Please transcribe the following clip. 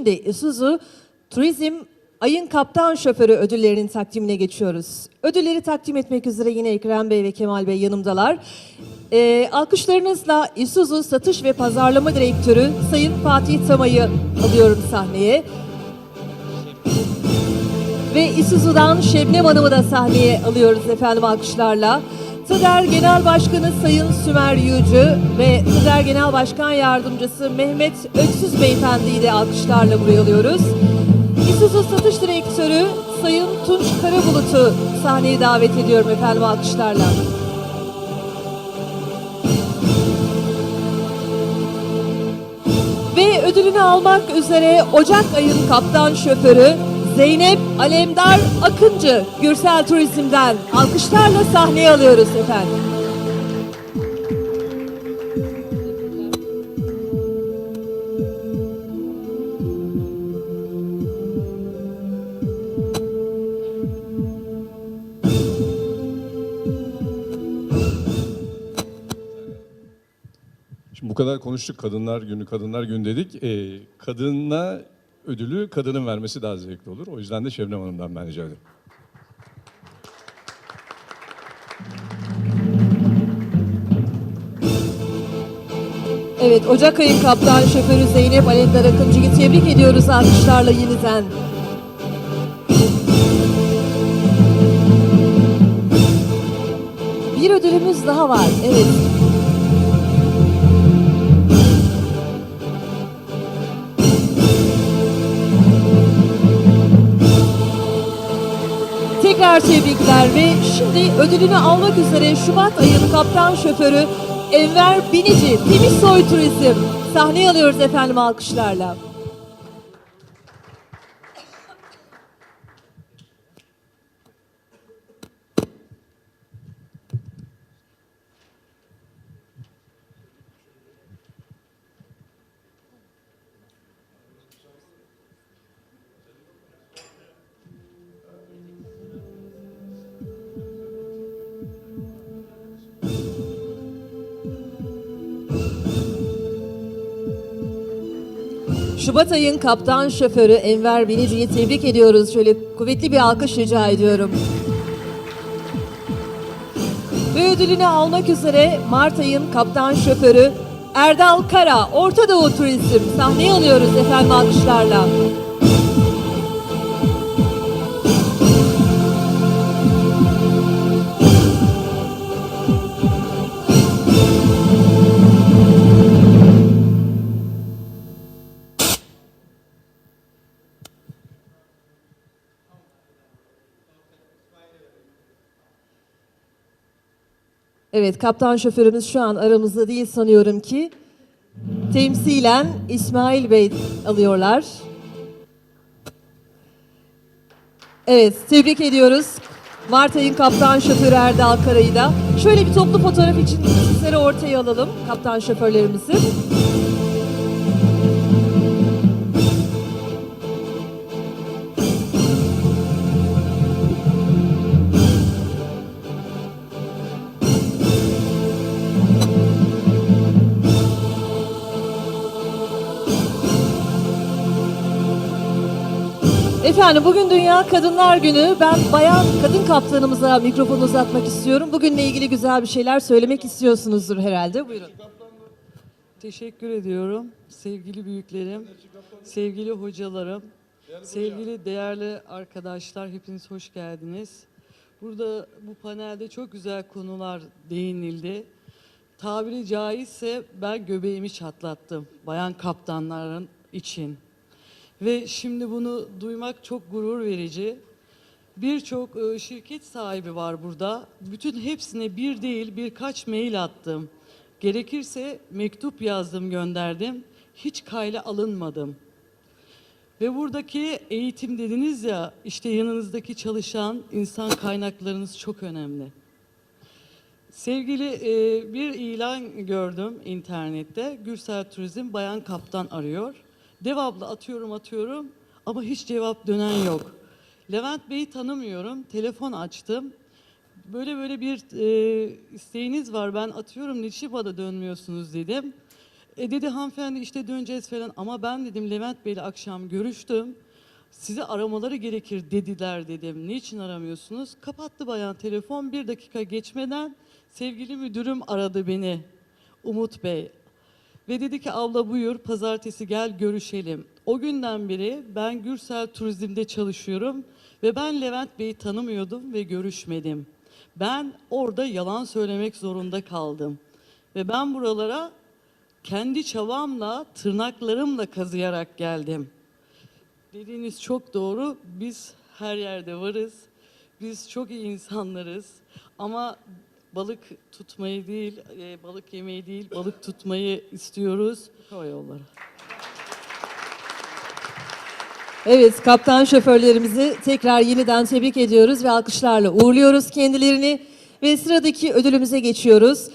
Şimdi Isuzu Turizm Ayın Kaptan Şoförü ödüllerinin takdimine geçiyoruz. Ödülleri takdim etmek üzere yine Ekrem Bey ve Kemal Bey yanımdalar. Ee, alkışlarınızla Isuzu Satış ve Pazarlama Direktörü Sayın Fatih Tamay'ı alıyorum sahneye. Ve Isuzu'dan Şebnem Hanım'ı da sahneye alıyoruz efendim alkışlarla. TİDER Genel Başkanı Sayın Sümer Yücü ve TİDER Genel Başkan Yardımcısı Mehmet Öksüz Beyefendi'yi de alkışlarla buraya alıyoruz. Isuzu Satış Direktörü Sayın Tunç Karabulut'u sahneye davet ediyorum efendim alkışlarla. Ve ödülünü almak üzere Ocak ayın kaptan şoförü Zeynep Alemdar Akıncı Gürsel Turizm'den alkışlarla sahneye alıyoruz efendim. Şimdi bu kadar konuştuk kadınlar günü, kadınlar günü dedik. Ee, kadına ödülü kadının vermesi daha zevkli olur. O yüzden de Şebnem Hanım'dan ben rica ederim. Evet Ocak ayın kaptan şoförü Zeynep Alemdar Akıncı'yı tebrik ediyoruz alkışlarla yeniden. Bir ödülümüz daha var. Evet. Tekrar tebrikler ve şimdi ödülünü almak üzere Şubat ayının kaptan şoförü Enver Binici, Temiz Soy Turizm. Sahneye alıyoruz efendim alkışlarla. Şubat ayın kaptan şoförü Enver Binici'yi tebrik ediyoruz. Şöyle kuvvetli bir alkış rica ediyorum. Ve ödülünü almak üzere Mart ayın kaptan şoförü Erdal Kara, Orta Doğu Turizm. Sahneye alıyoruz efendim alkışlarla. Evet, kaptan şoförümüz şu an aramızda değil sanıyorum ki. Temsilen İsmail Bey alıyorlar. Evet, tebrik ediyoruz. Mart ayın kaptan şoförü Erdal Kara'yı da. Şöyle bir toplu fotoğraf için sizleri ortaya alalım, kaptan şoförlerimizi. Efendim bugün Dünya Kadınlar Günü. Ben bayan kadın kaptanımıza mikrofonu uzatmak istiyorum. Bugünle ilgili güzel bir şeyler söylemek istiyorsunuzdur herhalde. Buyurun. Teşekkür ediyorum sevgili büyüklerim, sevgili hocalarım, sevgili değerli arkadaşlar hepiniz hoş geldiniz. Burada bu panelde çok güzel konular değinildi. Tabiri caizse ben göbeğimi çatlattım bayan kaptanların için. Ve şimdi bunu duymak çok gurur verici. Birçok e, şirket sahibi var burada. Bütün hepsine bir değil birkaç mail attım. Gerekirse mektup yazdım gönderdim. Hiç kayla alınmadım. Ve buradaki eğitim dediniz ya işte yanınızdaki çalışan insan kaynaklarınız çok önemli. Sevgili e, bir ilan gördüm internette. Gürsel Turizm Bayan Kaptan arıyor. Devamlı atıyorum atıyorum ama hiç cevap dönen yok. Levent Bey'i tanımıyorum. Telefon açtım. Böyle böyle bir e, isteğiniz var. Ben atıyorum niçin bana dönmüyorsunuz dedim. E dedi hanımefendi işte döneceğiz falan ama ben dedim Levent Bey'le akşam görüştüm. Sizi aramaları gerekir dediler dedim. Niçin aramıyorsunuz? Kapattı bayan telefon. Bir dakika geçmeden sevgili müdürüm aradı beni. Umut Bey. Ve dedi ki abla buyur pazartesi gel görüşelim. O günden beri ben Gürsel Turizm'de çalışıyorum ve ben Levent Bey'i tanımıyordum ve görüşmedim. Ben orada yalan söylemek zorunda kaldım. Ve ben buralara kendi çabamla, tırnaklarımla kazıyarak geldim. Dediğiniz çok doğru. Biz her yerde varız. Biz çok iyi insanlarız. Ama balık tutmayı değil, e, balık yemeyi değil, balık tutmayı istiyoruz. Hava yolları. Evet, kaptan şoförlerimizi tekrar yeniden tebrik ediyoruz ve alkışlarla uğurluyoruz kendilerini. Ve sıradaki ödülümüze geçiyoruz.